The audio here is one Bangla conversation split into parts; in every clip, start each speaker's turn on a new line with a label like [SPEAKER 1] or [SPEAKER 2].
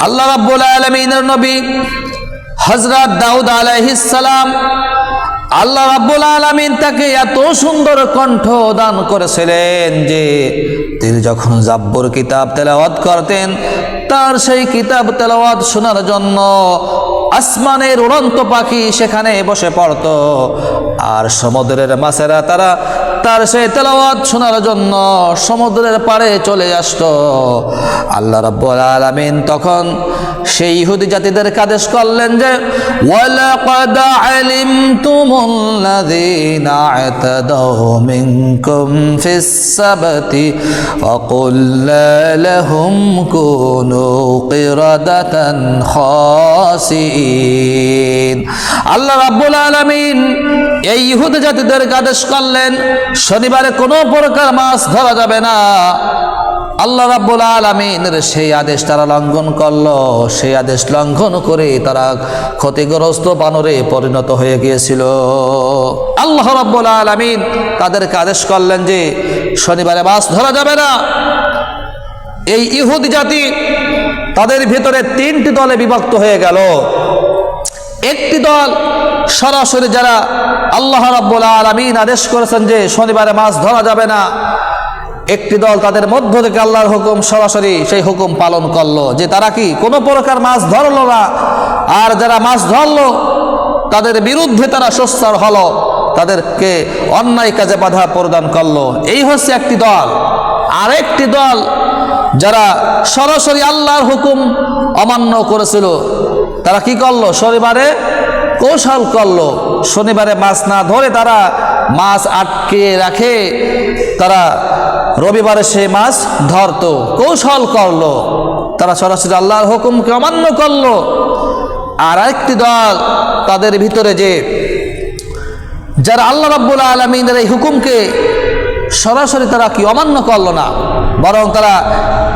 [SPEAKER 1] আল্লাহ রাব্বুল আলামিনের নবী হযরত দাউদ সালাম আল্লাহ রাব্বুল আলামিন তাকে এত সুন্দর কণ্ঠ দান করেছিলেন যে তিনি যখন জাব্বর কিতাব তেলাওয়াত করতেন, তার সেই কিতাব তেলাওয়াত শোনার জন্য আসমানের উড়ন্ত পাখি সেখানে বসে পড়ত। আর সমুদ্রের মাছেরা তারা তার সেই তেলাওয়াত শোনার জন্য সমুদ্রের পাড়ে চলে আসতো। আল্লাহ রাব্বুল আলামিন তখন সেই ইহুদি জাতিদেরকে আদেশ করলেন যে, ওয়ালাকাদ আলিমতুমুল্লাযীনা আতাদাউ মিনকুম ফিস সাবতি ফাকুল্লা লাহুম কুনু কিরাদাতান খাসিন আল্লাহ এই ইহুদি জাতিদেরকে আদেশ করলেন, শনিবারে কোনো প্রকার মাছ ধরা যাবে না। আল্লাহ রাব্বুল আলামিনের সেই আদেশ তারা লঙ্ঘন করল। সেই আদেশ লঙ্ঘন করে তারা ক্ষতিগ্রস্ত বানরে পরিণত হয়ে গিয়েছিল। আল্লাহ রাব্বুল আলামিন তাদেরকে আদেশ করলেন যে, শনিবারে মাছ ধরা যাবে না। এই ইহুদ জাতি তাদের ভিতরে তিনটি দলে বিভক্ত হয়ে গেল। একটি দল সরাসরি যারা আল্লাহ রাব্বুল আলামিন আদেশ করেছেন যে শনিবারে মাছ ধরা যাবে না, একটি দল তাদের মধ্য থেকে আল্লাহর হুকুম সরাসরি সেই হুকুম পালন করল যে তারা কি কোনো প্রকার মাছ ধরলো না? আর যারা মাছ ধরলো, তাদের বিরুদ্ধে তারা সোচ্চার হলো, তাদেরকে অন্যায় কাজে বাধা প্রদান করল। এই হচ্ছে একটি দল। আরেকটি দল যারা সরাসরি আল্লাহর হুকুম অমান্য করেছিল, তারা কি করল? শনিবারে কৌশল করল। শনিবারে মাছ না ধরে তারা মাছ আটকে রাখে, তারা রবিবারে সে মাছ ধরতো। কৌশল করল। তারা সরাসরি আল্লাহর হুকুমকে অমান্য করল। আর একটি দল তাদের ভিতরে যে, যারা আল্লাহ রাব্বুল আলমিনের এই হুকুমকে সরাসরি তারা কি অমান্য করল না? বরং তারা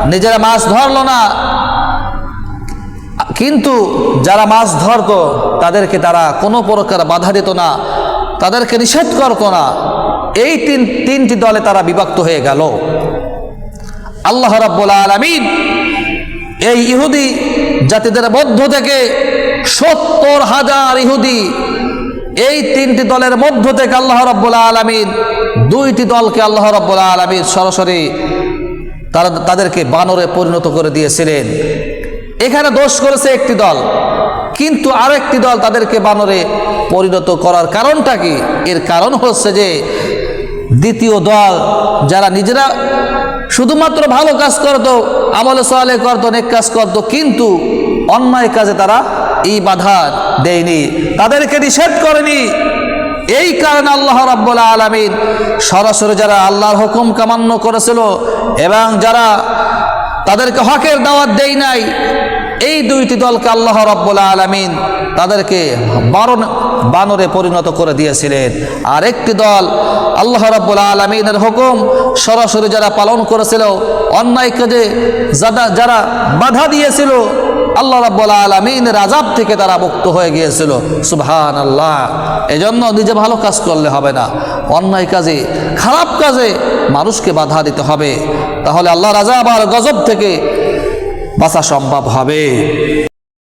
[SPEAKER 1] নিজেরা মাছ ধরলো না। কিন্তু যারা মাছ ধরতো, তাদেরকে তারা কোনো প্রকার বাধা দিত না, তাদেরকে নিষেধ করতো না। এই তিন, তিনটি দলে তারা বিভক্ত হয়ে গেল। আল্লাহ রাব্বুল আলামিন এই ইহুদি জাতিদের মধ্য থেকে সত্তর হাজার ইহুদি এই তিনটি দলের মধ্য থেকে আল্লাহ রাব্বুল আলামিন দুইটি দলকে আল্লাহ রাব্বুল আলামিন সরাসরি তারা তাদেরকে বানরে পরিণত করে দিয়েছিলেন। এখানে দোষ করেছে একটি দল, কিন্তু আরেকটি দল তাদেরকে বানরে পরিণত করার কারণটা কি? এর কারণ হচ্ছে যে দ্বিতীয় দল যারা নিজেরা শুধুমাত্র ভালো কাজ করতো, আমলে সহালে করতো, নেক কাজ করতো, কিন্তু অন্যায় কাজে তারা এই বাধা দেয়নি। তাদেরকে নিষেধ করেনি। এই কারণে আল্লাহ রাব্বুল আলামিন সরাসরি যারা আল্লাহর হুকুম কামান্য করেছিল এবং যারা তাদেরকে হকের দাওয়াত দেই নাই, এই দুইটি দলকে আল্লাহ রাব্বুল আলামিন তাদেরকে বারণ, বানরে পরিণত করে দিয়েছিলেন। আর একটি দল আল্লাহ রাব্বুল আলামিনের হুকুম সরাসরি যারা পালন করেছিল, অন্যায় কাজে যারা যারা বাধা দিয়েছিল আল্লাহ রাব্বুল আলামিনের আজাব থেকে তারা মুক্ত হয়ে গিয়েছিল। সুবহান আল্লাহ এজন্য নিজে ভালো কাজ করলে হবে না। অন্যায় কাজে, খারাপ কাজে মানুষকে বাধা দিতে হবে। তাহলে আল্লাহর আজাব আর গজব থেকে বাঁচা সম্ভব হবে।